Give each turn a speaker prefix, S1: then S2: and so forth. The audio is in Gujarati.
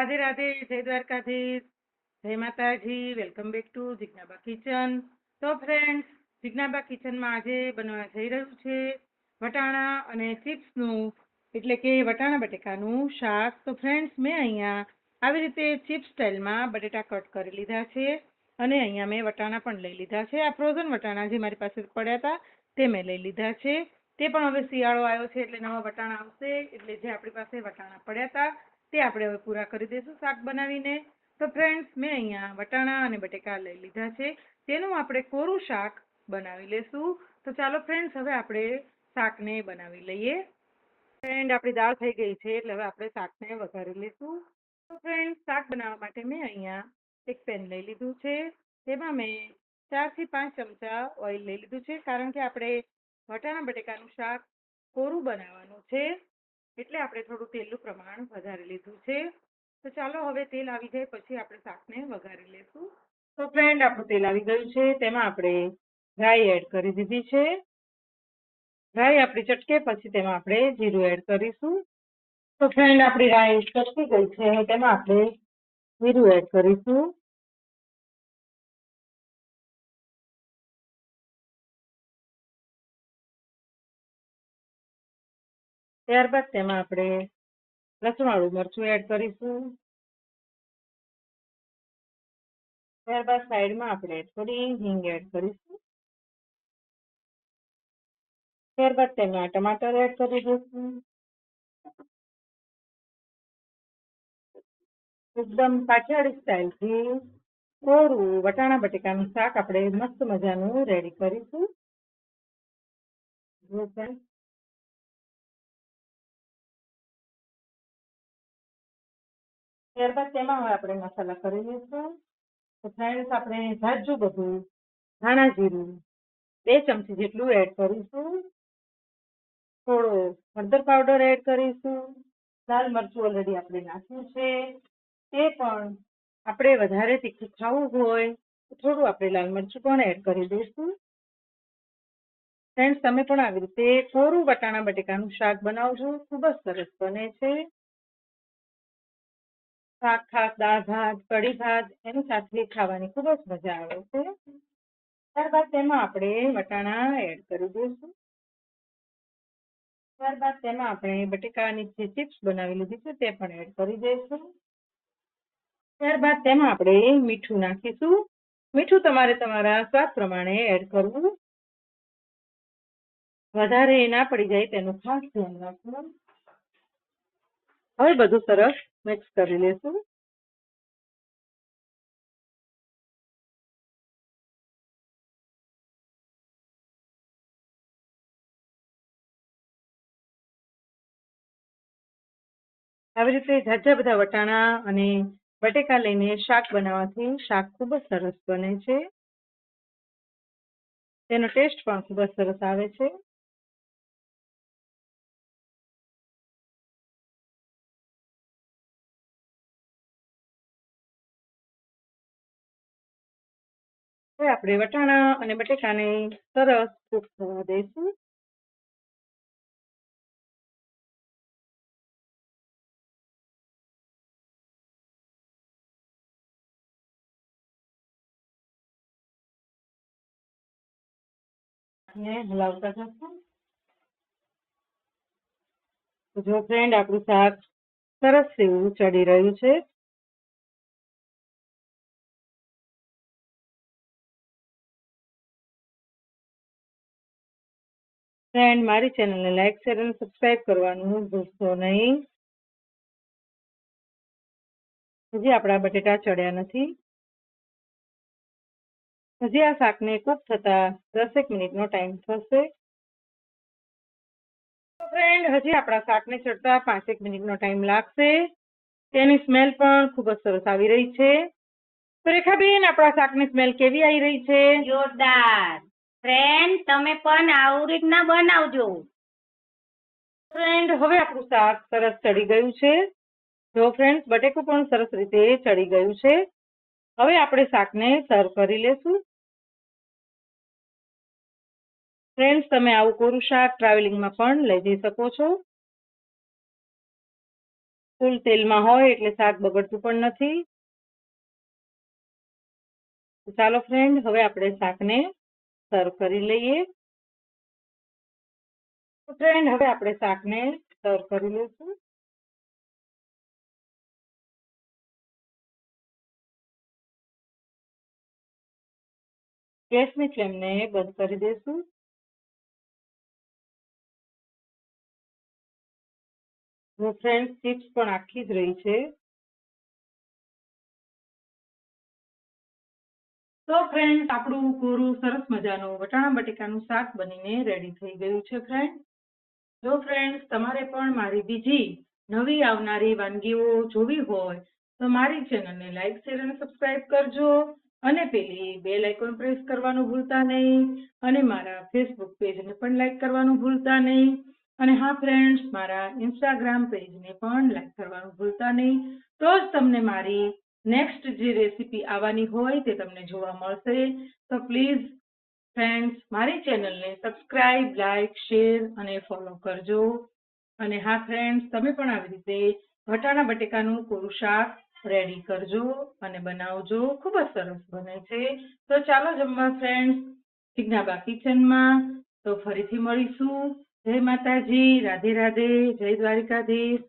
S1: રાધે રાધે, જય દ્વારકાધીશ, જય Mataji, welcome back to Jignaba kitchen. તો ફ્રેન્ડ્સ જિજ્ઞાબા કિચનમાં આજે બનવા જઈ રહ્યું છે વટાણા અને ચિપ્સનું, એટલે કે વટાણા બટેકાનું શાક. તો ફ્રેન્ડ્સ મેં અહીંયા આવી રીતે ચિપ્સ સ્ટાઇલમાં બટેટા કટ કરી લીધા છે અને અહીંયા મેં વટાણા પણ લઈ લીધા છે. આ ફ્રોઝન વટાણા જે મારી પાસે પડ્યા હતા, તે મેં લઈ લીધા છે. તે પણ હવે શિયાળો આવ્યો છે એટલે નવા વટાણા આવશે, એટલે જે આપણી પાસે વટાણા પડ્યા હતા તે આપણે હવે પૂરા કરી દઈશું શાક બનાવીને. તો ફ્રેન્ડ્સ મેં અહીંયા વટાણા અને બટેકા લઈ લીધા છે. તેનું આપણે કોરું શાક બનાવી લેશું. તો ચાલો ફ્રેન્ડ્સ હવે આપણે શાકને બનાવી લઈએ. ફ્રેન્ડ આપણી દાળ થઈ ગઈ છે, એટલે હવે આપણે શાકને વઘારી લઈશું તો ફ્રેન્ડ શાક બનાવવા માટે મેં અહીંયા એક પેન લઈ લીધું છે. તેમાં મેં ચારથી પાંચ ચમચા ઓઇલ લઈ લીધું છે, કારણ કે આપણે વટાણા બટેકાનું શાક કોરું બનાવવાનું છે. એટલે આપણે થોડું તેલનું પ્રમાણ વધારી લીધું છે. તો ચાલો હવે તેલ આવી જાય પછી આપણે શાકને વઘારી લેશું. તો ફ્રેન્ડ આપણું તેલ આવી ગયું છે. તેમાં આપણે રાઈ એડ કરી દીધી છે. રાઈ આપણી ચટકે, પછી તેમાં આપણે જીરું એડ કરીશું. તો ફ્રેન્ડ આપણી રાઈ ચટકી ગઈ છે. તેમાં આપણે જીરું એડ કરીશું. ત્યારબાદ તેમાં આપણે લસણવાળું મરચું એડ કરીશું. ત્યારબાદ સાઈડમાં આપણે થોડી હિંગ એડ કરીશું. ત્યારબાદ તેમાં ટમાટર એડ કરી દઈશું. એકદમ કાઠિયાવાડી સ્ટાઇલથી કોરું વટાણા બટેકાનું શાક આપણે મસ્ત મજાનું રેડી કરીશું. ત્યારબાદ તેમાં હવે આપણે મસાલા કરી લઈશું તો ફ્રેન્ડ્સ, આપણે જાજુ બધું ધાણા જીરું બે ચમચી જેટલું એડ કરીશું. થોડો હળદર પાવડર એડ કરીશું. લાલ મરચું ઓલરેડી આપણે નાખ્યું છે. તે પણ આપણે વધારે તીખું ખાવું હોય તો થોડું આપણે લાલ મરચું પણ એડ કરી દઈશું. ફ્રેન્ડ્સ, તમે પણ આવી રીતે કોરું વટાણા બટેકાનું શાક બનાવજો. ખૂબ જ સરસ બને છે. શાક ખાક દાળ, ભાત, કઢી ભાત એની સાથે ખાવાની ખૂબ જ મજા આવે છે. ત્યારબાદ તેમાં આપણે વટાણા એડ કરી દઈશું. ત્યારબાદ તેમાં આપણે બટેકાની જે ચિપ્સ બનાવી લીધી છે તે પણ એડ કરી દઈશું. ત્યારબાદ તેમાં આપણે મીઠું નાખીશું. મીઠું તમારે તમારા સ્વાદ પ્રમાણે એડ કરવું. વધારે ના પડી જાય તેનું ખાસ ધ્યાન રાખવું. હવે બધું સરસ મિક્સ કરી લેશું આવી રીતે જાજા બધા વટાણા અને બટેકા લઈને શાક બનાવવાથી શાક ખૂબ જ સરસ બને છે. તેનો ટેસ્ટ પણ ખૂબ જ સરસ આવે છે. હવે આપણે વટાણા અને બટેકાને સરસ કૂક થવા દઈશું. ને હલાવતા જશું. જો ફ્રેન્ડ આપણું શાક સરસ એવું ચડી રહ્યું છે ફ્રેન્ડ મારી ચેનલને લાઈક શેર અને સબસ્ક્રાઇબ કરવાનું ભૂલશો નહીં. હજી આપણા બટેટા ચડ્યા નથી. હજી આ શાકને કૂક થતા દસેક મિનિટનો ટાઈમ થશે. ફ્રેન્ડ હજી આપણા શાકને ચડતા પાંચેક મિનિટનો ટાઈમ લાગશે. તેની સ્મેલ પણ ખૂબ જ સરસ આવી રહી છે. તો રેખાબેન, આપણા શાકની સ્મેલ કેવી આવી રહી છે?
S2: જોરદાર. ફ્રેન્ડ તમે પણ આવું રીતના બનાવજો.
S1: ફ્રેન્ડ હવે આપણું શાક સરસ ચડી ગયું છે. જો ફ્રેન્ડ્સ બટેકું પણ સરસ રીતે ચડી ગયું છે. હવે આપણે શાકને સર્વ કરી લેશું. ફ્રેન્ડ્સ તમે આવું કોરું શાક ટ્રાવેલિંગમાં પણ લઈ જઈ શકો છો. ફૂલ તેલમાં હોય એટલે શાક બગડતું પણ નથી. ચાલો ફ્રેન્ડ હવે આપણે શાકને સર્વ કરી લઈએ. તો ફ્રેન્ડ હવે આપણે શાકને સર્વ કરી લઈશું. ગેસની ફ્લેમને બંધ કરી દઈશું. ફ્રેન્ડ ચિપ્સ પણ આખી જ રહી છે. તો ફ્રેન્ડ આપણું કોરું સરસ મજાનું વટાણા બટેકાનું શાક બનીને રેડી થઈ ગયું છે ફ્રેન્ડ જો ફ્રેન્ડ્સ તમારે પણ મારી બીજી નવી આવનારી વાનગીઓ જોવી હોય, તો મારી ચેનલને લાઇક શેર અને સબસ્ક્રાઇબ કરજો. અને પેલી બેલ આઇકોન પ્રેસ કરવાનું ભૂલતા નહીં. અને મારા ફેસબુક પેજને પણ લાઇક કરવાનું ભૂલતા નહીં. અને હા ફ્રેન્ડ્સ મારા ઇન્સ્ટાગ્રામ પેજને પણ લાઇક કરવાનું ભૂલતા નહીં. તો જ તમને મારી નેક્સ્ટ જે રેસીપી આવવાની હોય તે તમને જોવા મળશે. તો પ્લીઝ ફ્રેન્ડ્સ મારી ચેનલને સબસ્ક્રાઇબ લાઇક શેર અને ફોલો કરજો. અને હા ફ્રેન્ડ્સ તમે પણ આવી રીતે વટાણા બટેકાનું કોરું શાક રેડી કરજો અને બનાવજો. ખૂબ જ સરસ બને છે. તો ચાલો જમવા ફ્રેન્ડ્સ જિજ્ઞાબા કિચનમાં. તો ફરીથી મળીશું. જય માતાજી. રાધે રાધે. જય દ્વારિકાધીશ.